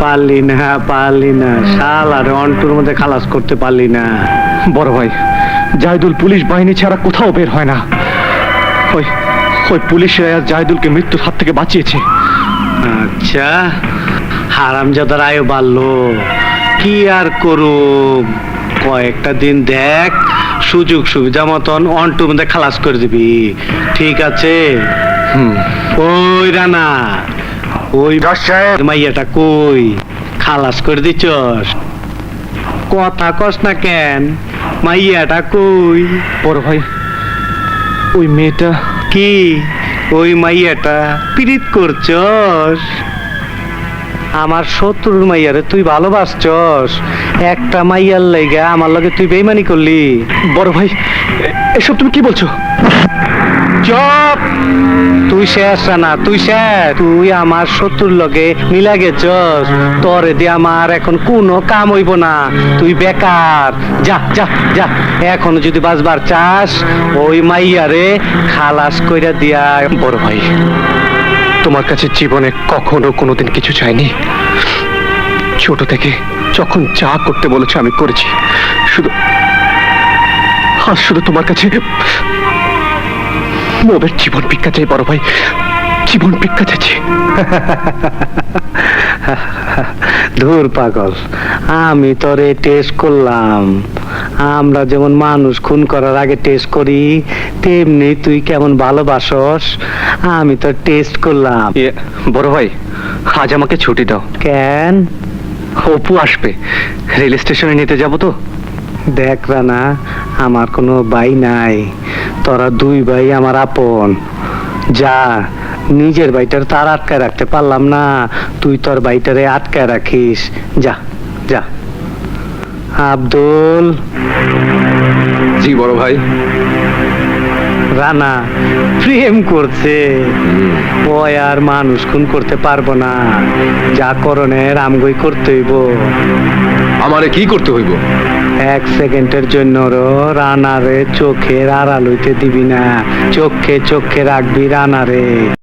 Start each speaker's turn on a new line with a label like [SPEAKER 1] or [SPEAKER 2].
[SPEAKER 1] পারলি না পারলি না। শালার অন্টুর মধ্যে খালাস করতে পারলি না।
[SPEAKER 2] বড় ভাই জাহিদুল পুলিশ বাহিনী ছাড়া কোথাও বের হয় না। ওই ওই পুলিশরা আজ জাহিদুলকে মৃত্যুর হাত থেকে বাঁচিয়েছে।
[SPEAKER 1] আচ্ছা হারামজাদার আয়ু বাড়লো। কি আর করুম? কয়েকটা দিন দেখ সুযোগ সুবিধা মতন অন্টুর মধ্যে খালাস করে দিবি। ঠিক আছে?
[SPEAKER 2] হুম।
[SPEAKER 1] ওই রানা। ওই মাইয়াটা কই? খালাস করে দিছস। কথা কস না কেন? মাইয়াটা কই?
[SPEAKER 2] বড় ভাই ওই মেয়েটা
[SPEAKER 1] কি? ওই মাইয়াটা পিরিত করছস? আমার শত্রুর মাইয়ারে তুই ভালোবাসছস। একটা মাইয়ার লাইগা আমার লগে তুই বেইমানি করলি।
[SPEAKER 2] বড় ভাই এসব তুমি কি বলছো?
[SPEAKER 1] চপ তুই শেষ না তুই শেষ। তুই আমার শত্রুর লগে মিলা গেছস। তোরে দিয়ে আমার এখন কোনো কাম হইব না। তুই বেকার। যা যা যা। এখন যদি বাঁচবার চাস, ওই মাইয়ারে খালাস কইরা দিয়া।
[SPEAKER 2] বড় ভাই, তোমার কাছে জীবনে কখনো কোনোদিন কিছু চাইনি? ছোট থেকে যখন যা করতে বলেছে আমি করেছি। শুধু আজ শুধু তোমার কাছে মোবের জীবন ভিক্ষা চাই বড় ভাই জীবন ভিক্ষা চাইছি
[SPEAKER 1] ধুর পাগল আমি তোরে টেস্ট করলাম। আমরা যেমন মানুষ খুন করার আগে টেস্ট করি তেমনি তুই কেমন ভালোবাসস আমি তো টেস্ট করলাম।
[SPEAKER 2] বড় ভাই আজ আমাকে ছুটি দাও।
[SPEAKER 1] কেন?
[SPEAKER 2] অপু আসবে রেল স্টেশনে নিতে যাব তো।
[SPEAKER 1] দেখ রানা আমার কোনো ভাই নাই। তোরা দুই ভাই আমার আপন। যা নিজের ভাইটার তার আটকায় রাখতে পারলাম না। তুই তোর ভাইটারে আটকায় রাখিস। যা যা। আব্দুল।
[SPEAKER 2] জি বড় ভাই।
[SPEAKER 1] রানা প্রেম করছে। ও আর মানুষ খুন করতে পারব না। যা করণের আমগই করতে হইব।
[SPEAKER 2] আমারে কি করতে হইব?
[SPEAKER 1] এক সেকেন্ডের জন্য রানারে চোখের আড়াল হইতে দিবি না। চোখে চোখে রাখবি রানারে।